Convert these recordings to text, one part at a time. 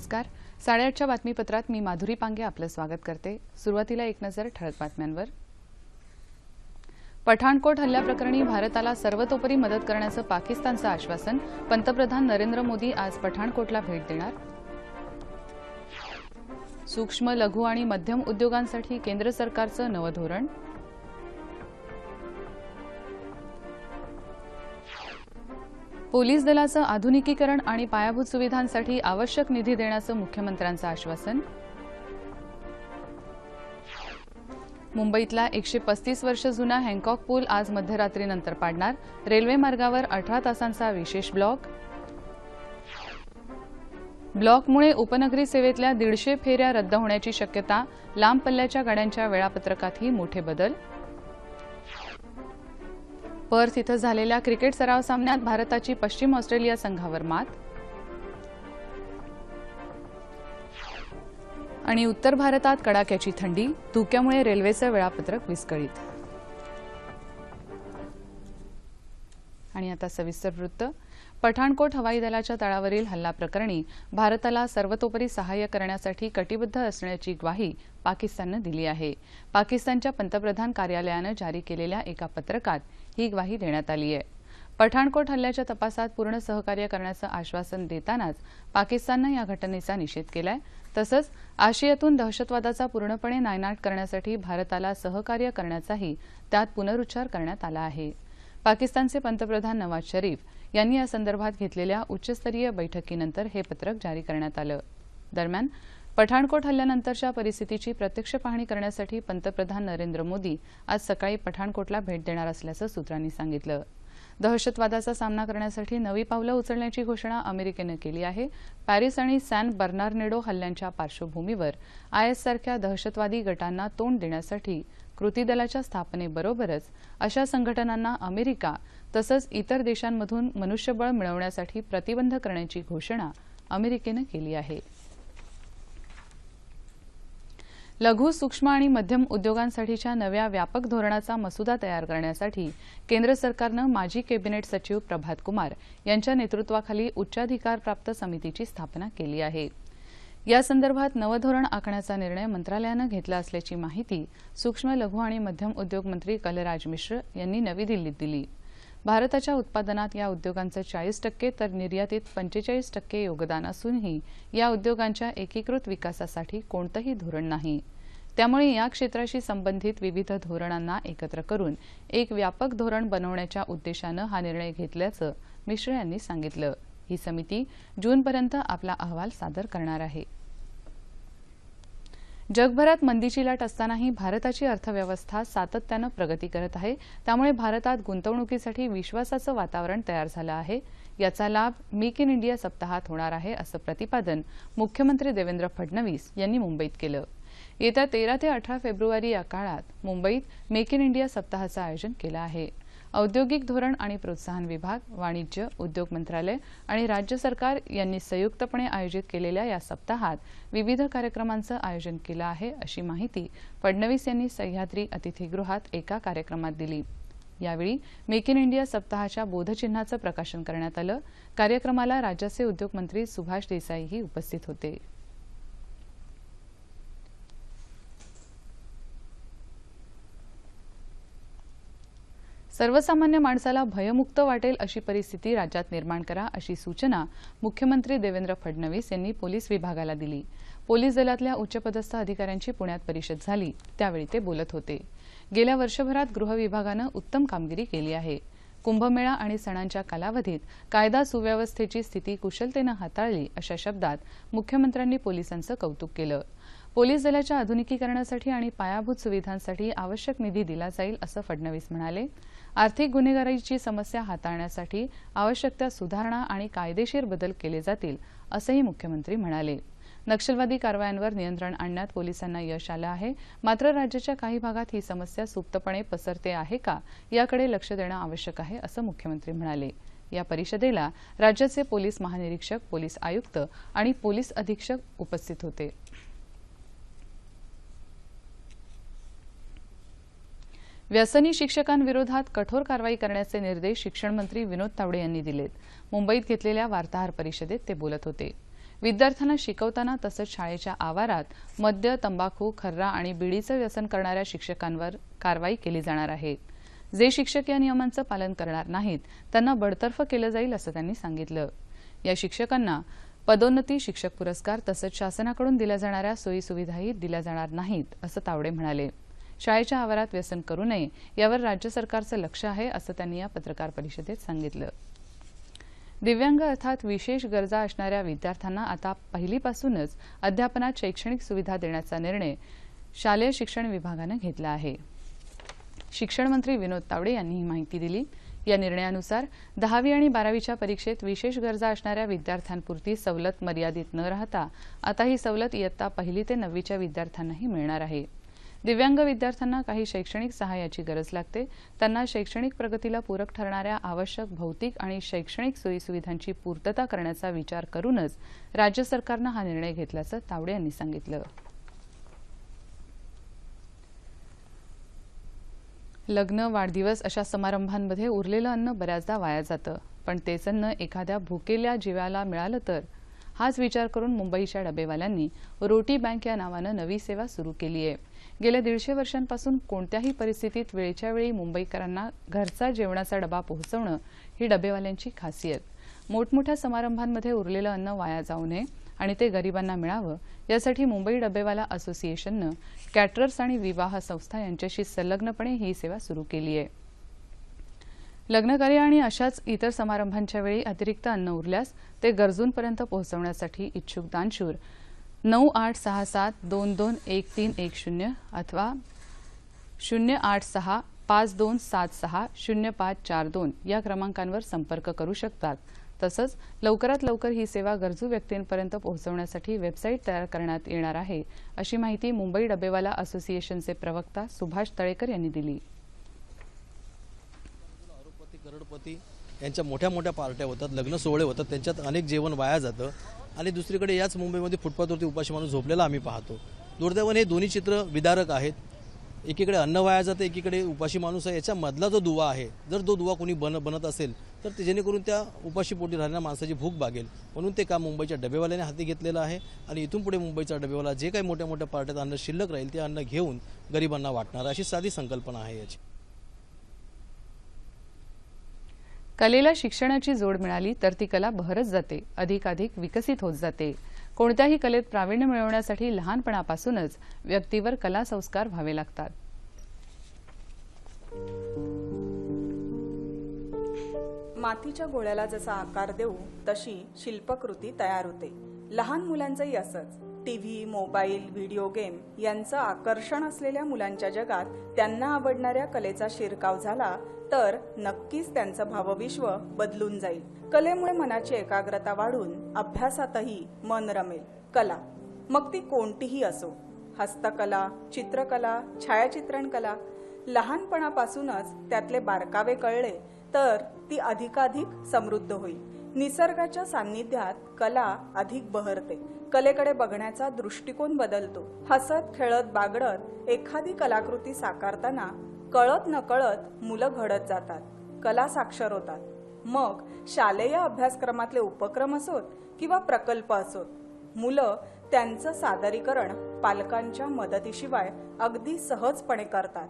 नमस्कार. साडेआठच्या बातमीपत्रात मी माधुरी पांगे आपलं स्वागत करते. सुरुवातीला एक नजर ठळक बातम्यांवर. पठाणकोट हल्ल्याप्रकरणी भारताला सर्वतोपरी मदत करण्याचं पाकिस्तानचं आश्वासन पंतप्रधान नरेंद्र मोदी आज पठाणकोटला भेट देणार. सूक्ष्म लघु आणि मध्यम उद्योगांसाठी केंद्र सरकारचं नवं धोरण. पोलीस दलाचं आधुनिकीकरण आणि पायाभूत सुविधांसाठी आवश्यक निधी देण्याचं मुख्यमंत्र्यांचं आश्वासन. मुंबईतला एकशे पस्तीस वर्ष जुना हँकॉक पूल आज मध्यरात्रीनंतर पाडणार. रेल्वे मार्गावर अठरा तासांचा विशेष ब्लॉक. ब्लॉकमुळे उपनगरी सेवेतल्या दीडशे फेऱ्या रद्द होण्याची शक्यता लांब पल्ल्याच्या गाड्यांच्या वेळापत्रकातही मोठे बदल. पर्थ इथं झालेल्या क्रिकेट सराव सामन्यात भारताची पश्चिम ऑस्ट्रेलिया संघावर मात. आणि उत्तर भारतात कडाक्याची थंडी धुक्यामुळे रेल्वेचं वेळापत्रक विस्कळीत. आणि आता सविस्तर वृत्त. पठाणकोट हवाई दलाच्या तळावरील हल्ला प्रकरणी भारताला सर्वतोपरी सहाय्य करण्यासाठी कटिबद्ध असण्याची ग्वाही पाकिस्ताननं दिली आहे. पाकिस्तानच्या पंतप्रधान कार्यालयानं जारी केलेल्या एका पत्रकात ही ग्वाही देण्यात आली आहे. पठाणकोट हल्ल्याच्या तपासात पूर्ण सहकार्य करण्याचं आश्वासन देतानाच पाकिस्ताननं या घटनेचा निषेध केलाय. तसंच आशियातून दहशतवादाचा पूर्णपणे नायनाट करण्यासाठी भारताला सहकार्य करण्याचाही त्यात पुनरुच्चार करण्यात आला आहे. पाकिस्तानचे पंतप्रधान नवाज शरीफ यांनी या संदर्भात घेतलेल्या उच्चस्तरीय बैठकीनंतर हे पत्रक जारी करण्यात आलं. दरम्यान पठाणकोट हल्ल्यानंतरच्या परिस्थितीची प्रत्यक्ष पाहणी करण्यासाठी पंतप्रधान नरेंद्र मोदी आज सकाळी पठाणकोटला भेट देणार असल्याचं सूत्रांनी सांगितलं. दहशतवादाचा सामना करण्यासाठी नवी पावलं उचलण्याची घोषणा अमेरिकेनं केली आहे. पॅरिस आणि सॅन बर्नार्नेडो हल्ल्यांच्या पार्श्वभूमीवर आयएससारख्या दहशतवादी गटांना तोंड देण्यासाठी कृती दलाच्या स्थापनेबरोबरच अशा संघटनांना अमेरिका तसंच इतर देशांमधून मनुष्यबळ मिळवण्यासाठी प्रतिबंध करण्याची घोषणा अमेरिकेनं केली आहे. लघु सूक्ष्म आणि मध्यम उद्योगांसाठीच्या नव्या व्यापक धोरणाचा मसुदा तयार करण्यासाठी केंद्र सरकारनं माजी कॅबिनेट सचिव प्रभात कुमार यांच्या नेतृत्वाखाली उच्चाधिकारप्राप्त समितीची स्थापना केली आहे. या संदर्भात नवं धोरण आखण्याचा निर्णय मंत्रालयानं घेतला असल्याची माहिती सूक्ष्म लघु आणि मध्यम उद्योग मंत्री कलराज मिश्र यांनी नवी दिल्लीत दिली. भारताच्या उत्पादनात या उद्योगांचं चाळीस टक्के तर निर्यातीत पंचेचाळीस टक्के योगदान असूनही या उद्योगांच्या एकीकृत विकासासाठी कोणतंही धोरण नाही. त्यामुळे या क्षेत्राशी संबंधित विविध धोरणांना एकत्र करून एक व्यापक धोरण बनवण्याच्या उद्देशानं हा निर्णय घेतल्याचं मिश्र यांनी सांगितलं. ही समिती जूनपर्यंत आपला अहवाल सादर करणार आहे. जगभरात मंदीची लाट असतानाही भारताची अर्थव्यवस्था सातत्यानं प्रगती करत आहे. त्यामुळे भारतात गुंतवणुकीसाठी विश्वासाचं वातावरण तयार झालं आहे. याचा लाभ मेक इन इंडिया सप्ताहात होणार आहे असं प्रतिपादन मुख्यमंत्री देवेंद्र फडणवीस यांनी मुंबईत केलं. येत्या तेरा ते अठरा फेब्रुवारी या काळात मुंबईत मेक इन इंडिया सप्ताहाचं आयोजन केलं आहे. औद्योगिक धोरण आणि प्रोत्साहन विभाग वाणिज्य उद्योग मंत्रालय आणि राज्य सरकार यांनी संयुक्तपणे आयोजित केलेल्या या सप्ताहात विविध कार्यक्रमांचं आयोजन केलं आहे अशी माहिती फडणवीस यांनी सह्याद्री अतिथीगृहात एका कार्यक्रमात दिली. यावेळी मेक इन इंडिया सप्ताहाच्या बोधचिन्हाचं प्रकाशन करण्यात आलं. कार्यक्रमाला राज्याचे उद्योगमंत्री सुभाष देसाईही उपस्थित होते. सर्वसामान्य माणसाला भयमुक्त वाटेल अशी परिस्थिती राज्यात निर्माण करा अशी सूचना मुख्यमंत्री देवेंद्र फडणवीस यांनी पोलीस विभागाला दिली. पोलीस दलातल्या उच्चपदस्थ अधिकाऱ्यांची पुण्यात परिषद झाली त्यावेळी ते बोलत होते. गेल्या वर्षभरात गृह विभागानं उत्तम कामगिरी केली आहे. कुंभमेळा आणि सणांच्या कालावधीत कायदा सुव्यवस्थेची स्थिती कुशलतेनं हाताळली अशा शब्दात मुख्यमंत्र्यांनी पोलिसांचं कौतुक केलं. पोलीस दलाच्या आधुनिकीकरणासाठी आणि पायाभूत सुविधांसाठी आवश्यक निधी दिला जाईल असं फडणवीस म्हणाले. आर्थिक गुन्हेगारीची समस्या हाताळण्यासाठी आवश्यक त्या सुधारणा आणि कायदेशीर बदल केले जातील असंही मुख्यमंत्री म्हणाले. नक्षलवादी कारवायांवर नियंत्रण आणण्यात पोलिसांना यश आलं आहे. मात्र राज्याच्या काही भागात ही समस्या सुप्तपणे पसरते आहे का याकडे लक्ष देणं आवश्यक आहे असं मुख्यमंत्री म्हणाले. या परिषदेला राज्याचे पोलीस महानिरीक्षक पोलीस आयुक्त आणि पोलीस अधीक्षक उपस्थित होते. व्यसनी शिक्षकांविरोधात कठोर कारवाई करण्याचे निर्देश शिक्षण मंत्री विनोद तावडे यांनी दिलेत. मुंबईत घेतलेल्या वार्ताहर परिषदेत ते बोलत होते. विद्यार्थ्यांना शिकवताना तसंच शाळेच्या आवारात मद्य तंबाखू खर्रा आणि बिडीचं व्यसन करणाऱ्या शिक्षकांवर कारवाई केली जाणार आहे. जे शिक्षक या नियमांचं पालन करणार नाहीत त्यांना बडतर्फ केलं जाईल असं त्यांनी सांगितलं. या शिक्षकांना पदोन्नती शिक्षक पुरस्कार तसंच शासनाकडून दिल्या जाणाऱ्या सोयीसुविधाही दिल्या जाणार नाहीत असं तावडे म्हणाले. शाळेच्या आवारात व्यसन करू नये यावर राज्य सरकारचं लक्ष आहे असं त्यांनी या पत्रकार परिषदेत सांगितलं. दिव्यांग अर्थात विशेष गरजा असणाऱ्या विद्यार्थ्यांना आता पहिलीपासूनच अध्यापनात शैक्षणिक सुविधा देण्याचा निर्णय शालेय शिक्षण विभागानं घेतला आहे. शिक्षण मंत्री विनोद तावडे यांनी ही माहिती दिली. या निर्णयानुसार दहावी आणि बारावीच्या परीक्षेत विशेष गरजा असणाऱ्या विद्यार्थ्यांपुरती सवलत मर्यादित न राहता आता ही सवलत इयत्ता पहिली ते नववीच्या विद्यार्थ्यांनाही मिळणार आहे. दिव्यांग विद्यार्थ्यांना काही शैक्षणिक सहाय्याची गरज लागते. त्यांना शैक्षणिक प्रगतीला पूरक ठरणाऱ्या आवश्यक भौतिक आणि शैक्षणिक सोयीसुविधांची पूर्तता करण्याचा विचार करूनच राज्य सरकारनं हा निर्णय घेतल्याचं तावडे यांनी सांगितलं. लग्न वाढदिवस अशा समारंभांमध्ये उरलेलं अन्न बऱ्याचदा वाया जातं. पण तेच अन्न एखाद्या भुकेल्या जीवाला मिळालं तर? हाच विचार करून मुंबईच्या डबेवाल्यांनी रोटी बँक या नावानं नवी सेवा सुरू केली आहे गेल्या दीडशे वर्षांपासून कोणत्याही परिस्थितीत वेळच्या वेळी मुंबईकरांना घरचा जेवणाचा डबा पोहोचवणं ही डबेवाल्यांची खासियत. मोठमोठ्या समारंभांमध्ये उरलेलं अन्न वाया जाऊ नये आणि ते गरिबांना मिळावं यासाठी मुंबई डबेवाला असोसिएशननं कॅटरर्स आणि विवाह संस्था यांच्याशी संलग्नपणे ही सेवा सुरू केली आहे. लग्नकार्य आणि अशाच इतर समारंभांच्या वेळी अतिरिक्त अन्न उरल्यास ते गरजूंपर्यंत पोहोचवण्यासाठी इच्छुक दानशूर नऊ आठ सहा सात दोन दोन एक तीन एक शून्य अथवा शून्य आठ सहा पाच दोन सात सहा शून्य पाच चार दोन या क्रमांकांवर संपर्क करू शकतात. तसंच लवकरात लवकर ही सेवा गरजू व्यक्तींपर्यंत पोहोचवण्यासाठी वेबसाईट तयार करण्यात येणार आहे अशी माहिती मुंबई डबेवाला असोसिएशनचे प्रवक्ता सुभाष तळेकर यांनी दिली. अरोपती यांच्या मोठ्या मोठ्या पार्ट्या होतात लग्न सोहळे होतात त्यांच्यात अनेक जेवण वाया जातं. आणि दुसरीकडे याच मुंबईमध्ये फुटपाथवरती उपाशी माणूस झोपलेला आम्ही पाहतो. दुर्दैवाने हे दोन्ही चित्र विदारक आहेत. एकीकडे अन्न वाया जातं एकीकडे उपाशी माणूस आहे. याच्यामधला जो दुवा आहे जर तो दुवा कोणी बन बनत असेल तर ते जेणेकरून त्या उपाशी पोटी राहणाऱ्या माणसाची भूक बागेल म्हणून ते काम मुंबईच्या डबेवाल्याने हाती घेतलेलं आहे आणि इथून पुढे मुंबईचा डबेवाला जे काही मोठ्या मोठ्या पार्ट्यात अन्न शिल्लक राहील ते अन्न घेऊन गरिबांना वाटणार अशी साधी संकल्पना आहे याची. कलेला शिक्षणाची जोड मिळाली तर ती कला बहरत जाते अधिकाधिक विकसित होत जाते. कोणत्याही कलेत प्रावीण्य मिळवण्यासाठी लहानपणापासूनच व्यक्तीवर कला संस्कार व्हावे लागतात. मातीच्या गोळ्याला जसा आकार देऊ तशी शिल्पकृती तयार होते. लहान मुलांचंही असंच. टीव्ही मोबाईल व्हिडिओ गेम यांचं आकर्षण असलेल्या मुलांच्या जगात त्यांना आवडणाऱ्या कलेचा शिरकाव झाला तर नक्कीच त्यांचं भावविश्व बदलून जाईल. कलेमुळे मनाची एकाग्रता वाढून अभ्यासातही मन रमेल. कला. मग ती कोणतीही असो. हस्तकला चित्रकला छायाचित्रण कला. लहानपणापासूनच त्यातले बारकावे कळले तर ती अधिकाधिक समृद्ध होईल. निसर्गाच्या सान्निध्यात कला अधिक बहरते. कलेकडे बघण्याचा दृष्टिकोन बदलतो. हसत खेळत बागडत एखादी कलाकृती साकारताना कळत नकळत मुलं घडत जातात. कला साक्षर होतात. मग शालेय अभ्यासक्रमातले उपक्रम असोत किंवा प्रकल्प असोत. मुलं त्यांचं सादरीकरण पालकांच्या मदतीशिवाय अगदी सहजपणे करतात.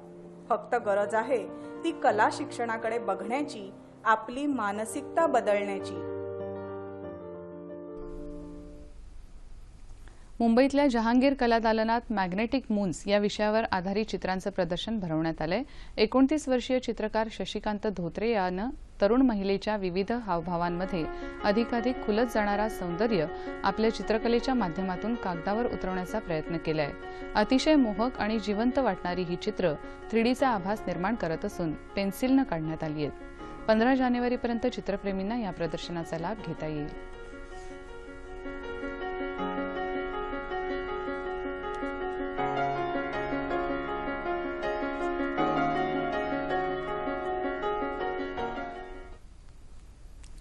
फक्त गरज आहे ती कला शिक्षणाकडे बघण्याची आपली मानसिकता बदलण्याची. मुंबईतल्या जहांगीर कला दालनात मॅग्नेटिक मून्स या विषयावर आधारित चित्रांचं प्रदर्शन भरवण्यात आलंय. एकोणतीस वर्षीय चित्रकार शशिकांत धोत्रे यानं तरुण महिलेच्या विविध हावभावांमध्ये अधिकाधिक खुलत जाणारा सौंदर्य आपल्या चित्रकलेच्या माध्यमातून कागदावर उतरवण्याचा प्रयत्न केलाय. अतिशय मोहक आणि जिवंत वाटणारी ही चित्र थ्रीडीचा आभास निर्माण करत असून पेन्सिलनं काढण्यात आली आहेत. पंधरा जानेवारीपर्यंत चित्रप्रेमींना या प्रदर्शनाचा लाभ घेता येईल.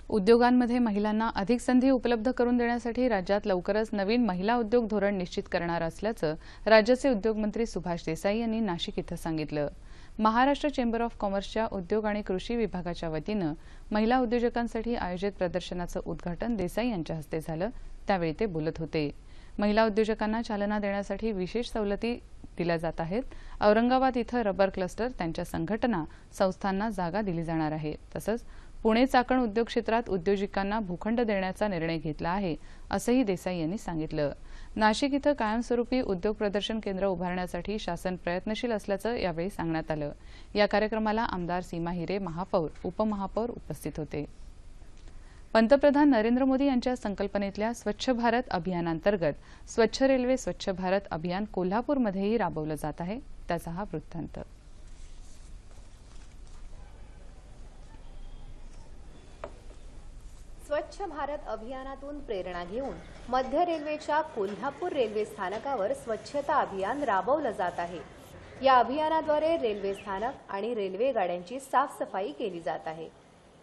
उद्योगांमध्ये महिलांना अधिक संधी उपलब्ध करून देण्यासाठी राज्यात लवकरच नवीन महिला उद्योग धोरण निश्चित करणार असल्याचं राज्याचे उद्योगमंत्री सुभाष देसाई यांनी नाशिक इथं सांगितलं. महाराष्ट्र चेंबर ऑफ कॉमर्सच्या उद्योग आणि कृषी विभागाच्या वतीनं महिला उद्योजकांसाठी आयोजित प्रदर्शनाचं उद्घाटन देसाई यांच्या हस्ते झालं. त्यावेळी ते बोलत होते. महिला उद्योजकांना चालना देण्यासाठी विशेष सवलती दिल्या जात आहेत. औरंगाबाद इथं रबर क्लस्टर त्यांच्या संघटना संस्थांना जागा दिली जाणार आहे. तसंच पुणे चाकण उद्योग क्षेत्रात उद्योजकांना भूखंड देण्याचा निर्णय घेतला आहे असंही देसाई यांनी सांगितलं. नाशिक इथं कायमस्वरूपी उद्योग प्रदर्शन केंद्र उभारण्यासाठी शासन प्रयत्नशील असल्याचं यावेळी सांगण्यात आलं. या कार्यक्रमाला आमदार सीमा हिरे महापौर उपमहापौर उपस्थित होते. पंतप्रधान नरेंद्र मोदी यांच्या संकल्पनेतल्या स्वच्छ भारत अभियानांतर्गत स्वच्छ रेल्वे स्वच्छ भारत अभियान कोल्हापूरमध्येही राबवलं जात आहे. त्याचा हा वृत्तांत. स्वच्छ भारत अभियानातून प्रेरणा घेऊन मध्य रेल्वेच्या कोल्हापूर रेल्वे स्थानकावर स्वच्छता अभियान राबवलं जात आहे. या अभियानाद्वारे रेल्वे स्थानक आणि रेल्वे गाड्यांची साफसफाई केली जात आहे.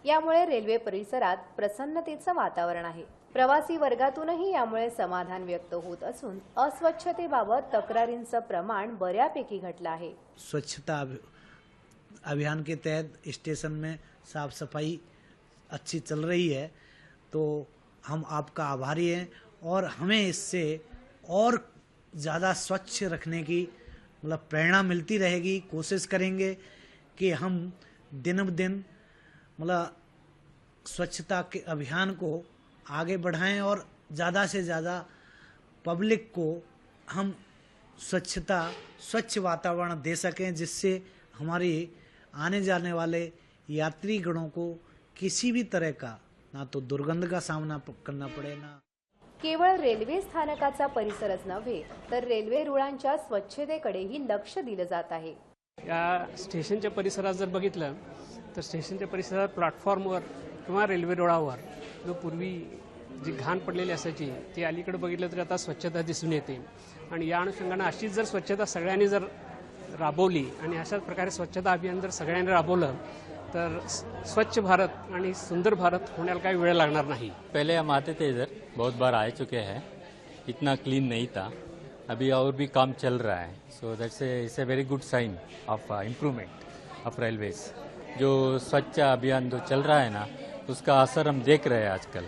यामुळे रेल्वे परिसरात प्रसन्नतेचं वातावरण आहे. प्रवासी वर्गातूनही यामुळे समाधान व्यक्त होत असून अस्वच्छतेबाबत तक्रारींचं प्रमाण बऱ्यापैकी घटलं आहे. स्वच्छता अभियान के तहत स्टेशन में साफ सफाई अच्छी चल रही है. तो हम आपका आभारी हैं और हमें इससे और ज़्यादा स्वच्छ रखने की मतलब प्रेरणा मिलती रहेगी, कोशिश करेंगे कि हम दिन ब दिन मतलब स्वच्छता के अभियान को आगे बढ़ाएँ और ज़्यादा से ज़्यादा पब्लिक को हम स्वच्छता, स्वच्छ वातावरण दे सकें, जिससे हमारी आने जाने वाले यात्री गणों को किसी भी तरह का ना तो दुर्गंध का सामना करना पड़े ना. केवळ रेल्वे स्थानकाचा परिसरच नव्हे तर रेल्वे रुळांच्या स्वच्छतेकडेही लक्ष दिलं जात आहे. या स्टेशनच्या परिसरात जर बघितलं तर स्टेशनच्या परिसरात प्लॅटफॉर्मवर किंवा रेल्वे रुळावर जो पूर्वी जी घाण पडलेली असायची ती अलीकडे बघितलं तरी आता स्वच्छता दिसून येते. आणि या अनुषंगानं अशीच जर स्वच्छता सगळ्यांनी जर राबवली आणि अशाच प्रकारे स्वच्छता अभियान जर सगळ्यांनी राबवलं तर स्वच्छ भारत आणि सुंदर भारत होण्याला काही वेळ लागणार नाही. पहले हम आते थे इधर बहुत बार आए चुके हैं. इतना क्लीन नहीं था. अभी और भी काम चल रहा है. So that's a it's a very good sign of improvement of railways जो स्वच्छ अभियान जो चल रहा है ना उसका असर हम देख रहे हैं आजकल.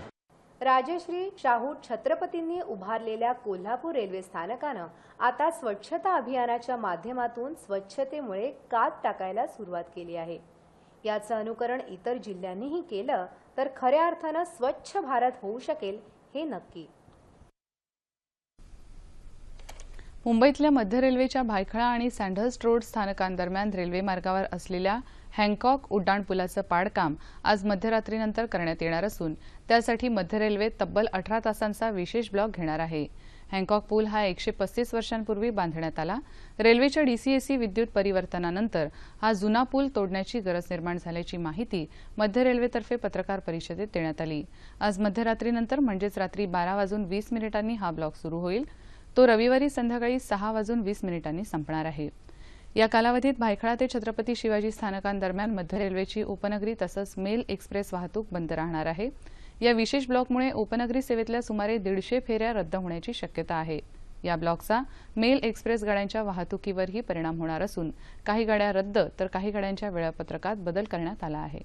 राजश्री शाहू छत्रपतींनी उभारलेल्या कोल्हापूर रेल्वे स्थानकानं आता स्वच्छता अभियानाच्या माध्यमातून स्वच्छतेमुळे कात टाकायला सुरुवात केली आहे. याचं अनुकरण इतर जिल्ह्यांनीही केलं तर खऱ्या अर्थानं स्वच्छ भारत होऊ शकेल हे नक्की. मुंबईतल्या मध्य रेल्वेच्या भायखळा आणि सँडहर्स्ट रोड स्थानकांदरम्यान रेल्वे मार्गावर असलेल्या हँकॉक उड्डाणपुलाचं पाडकाम आज मध्यरात्रीनंतर करण्यात येणार असून त्यासाठी मध्य रेल्वे तब्बल अठरा तासांचा विशेष ब्लॉक घेणार आहे. हँकॉक पूल हा एकशे पस्तीस वर्षांपूर्वी बांधण्यात आला. रेल्वेच्या डीसीएसी विद्युत परिवर्तनानंतर हा जुना पूल तोडण्याची गरज निर्माण झाल्याची माहिती मध्य रेल्वेतर्फे पत्रकार परिषदेत देण्यात आली. आज मध्यरात्रीनंतर म्हणजेच रात्री बारा वाजून वीस मिनिटांनी हा ब्लॉक सुरू होईल. तो रविवारी संध्याकाळी सहा वाजून वीस मिनिटांनी संपणार आहे. या कालावधीत भायखळा ते छत्रपती शिवाजी स्थानकांदरम्यान मध्य रेल्वेची उपनगरी तसंच मेल एक्सप्रेस वाहतूक बंद राहणार आहे. या विशेष ब्लॉकमुळे उपनगरी सेवेतल्या सुमारे दीडशे फेऱ्या रद्द होण्याची शक्यता आहे. या ब्लॉकचा मेल एक्सप्रेस गाड्यांच्या वाहतुकीवरही परिणाम होणार असून काही गाड्या रद्द तर काही गाड्यांच्या वेळापत्रकात बदल करण्यात आला आहे.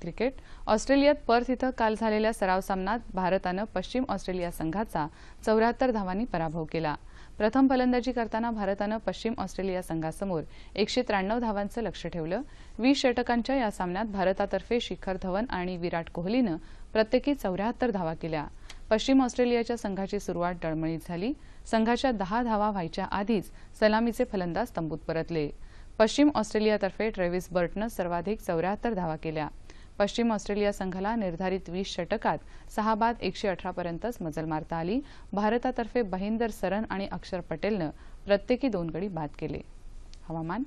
क्रिकेट. ऑस्ट्रेलियात पर्थ इथं काल झालेल्या सराव सामन्यात भारतानं पश्चिम ऑस्ट्रेलिया संघाचा चौऱ्याहत्तर धावांनी पराभव केला. प्रथम फलंदाजी करताना भारतानं पश्चिम ऑस्ट्रेलिया संघासमोर एकशे त्र्याण्णव धावांचं लक्ष ठेवलं. वीस षटकांच्या या सामन्यात भारतातर्फे शिखर धवन आणि विराट कोहलीनं प्रत्येकी चौऱ्याहत्तर धावा केल्या. पश्चिम ऑस्ट्रेलियाच्या संघाची सुरुवात डळमळीत झाली. संघाच्या दहा धावा व्हायच्या आधीच सलामीचे फलंदाज तंबूत परतले. पश्चिम ऑस्ट्रेलियातर्फे ट्रेव्हिस बर्टनं सर्वाधिक चौऱ्याहत्तर धावा केल्या. पश्चिम ऑस्ट्रेलिया संघाला निर्धारित वीस षटकात सहा बाद एकशे अठरापर्यंतच मजल मारता आली. भारतातर्फे बहिंदर सरन आणि अक्षर पटेलनं प्रत्येकी दोन गडी बाद केले. हवामान.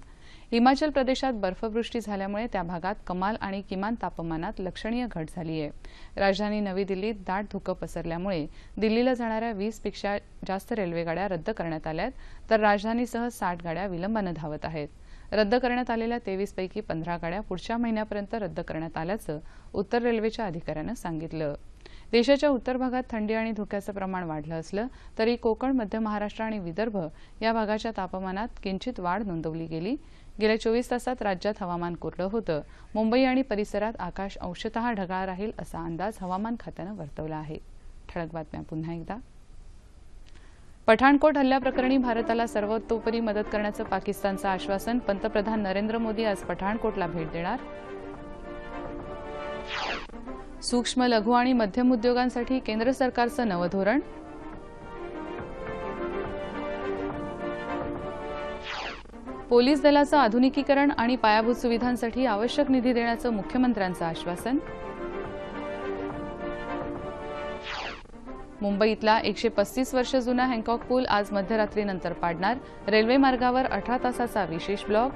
हिमाचल प्रदेशात बर्फवृष्टी झाल्यामुळे त्या भागात कमाल आणि किमान तापमानात लक्षणीय घट झाली आहे राजधानी नवी दिल्लीत दाट धुकं पसरल्यामुळे दिल्लीला जाणाऱ्या वीसपेक्षा जास्त रेल्वेगाड्या रद्द करण्यात आल्यात तर राजधानीसह साठ गाड्या विलंबानं धावत आहेत. रद्द करण्यात आलेल्या तेवीस पैकी पंधरा गाड्या पुढच्या महिन्यापर्यंत रद्द करण्यात आल्याचं उत्तर रेल्वेच्या अधिकाऱ्यानं सांगितलं. देशाच्या उत्तर भागात थंडी आणि धुक्याचं प्रमाण वाढलं असलं तरी कोकण मध्य महाराष्ट्र आणि विदर्भ या भागाच्या तापमानात किंचित वाढ नोंदवली गेली. गेल्या चोवीस तासात राज्यात हवामान कोरडं होतं. मुंबई आणि परिसरात आकाश अंशतः ढगाळ राहील असा अंदाज हवामान खात्यानं वर्तवला आहे. ठळक बातम्या पुन्हा एकदा. पठाणकोट हल्ल्याप्रकरणी भारताला सर्वतोपरी मदत करण्याचं पाकिस्तानचं आश्वासन पंतप्रधान नरेंद्र मोदी आज पठाणकोटला भेट देणार. सूक्ष्म लघु आणि मध्यम उद्योगांसाठी केंद्र सरकारचं नवं धोरण. पोलीस दलाचं आधुनिकीकरण आणि पायाभूत सुविधांसाठी आवश्यक निधी देण्याचं मुख्यमंत्र्यांचं आश्वासन. मुंबईतला एकशे पस्तीस वर्ष जुना हँकॉक पूल आज मध्यरात्रीनंतर पाडणार. रेल्वे मार्गावर अठरा तासाचा विशेष ब्लॉक.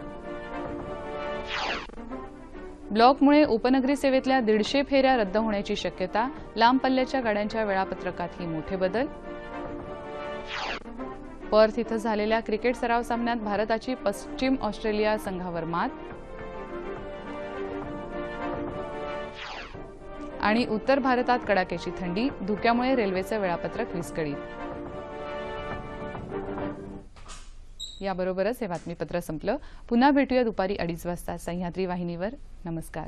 ब्लॉकमुळे उपनगरी सेवेतल्या दीडशे फेऱ्या रद्द होण्याची शक्यता लांब पल्ल्याच्या गाड्यांच्या वेळापत्रकातही मोठे बदल. पर्थ इथं झालेल्या क्रिकेट सराव सामन्यात भारताची पश्चिम ऑस्ट्रेलिया संघावर मात. आणि उत्तर भारतात कडाक्याची थंडी धुक्यामुळे रेल्वेचं वेळापत्रक विस्कळीत. याबरोबरच हे बातमीपत्र संपलं. पुन्हा भेटूया दुपारी अडीच वाजता सह्याद्री वाहिनीवर. नमस्कार.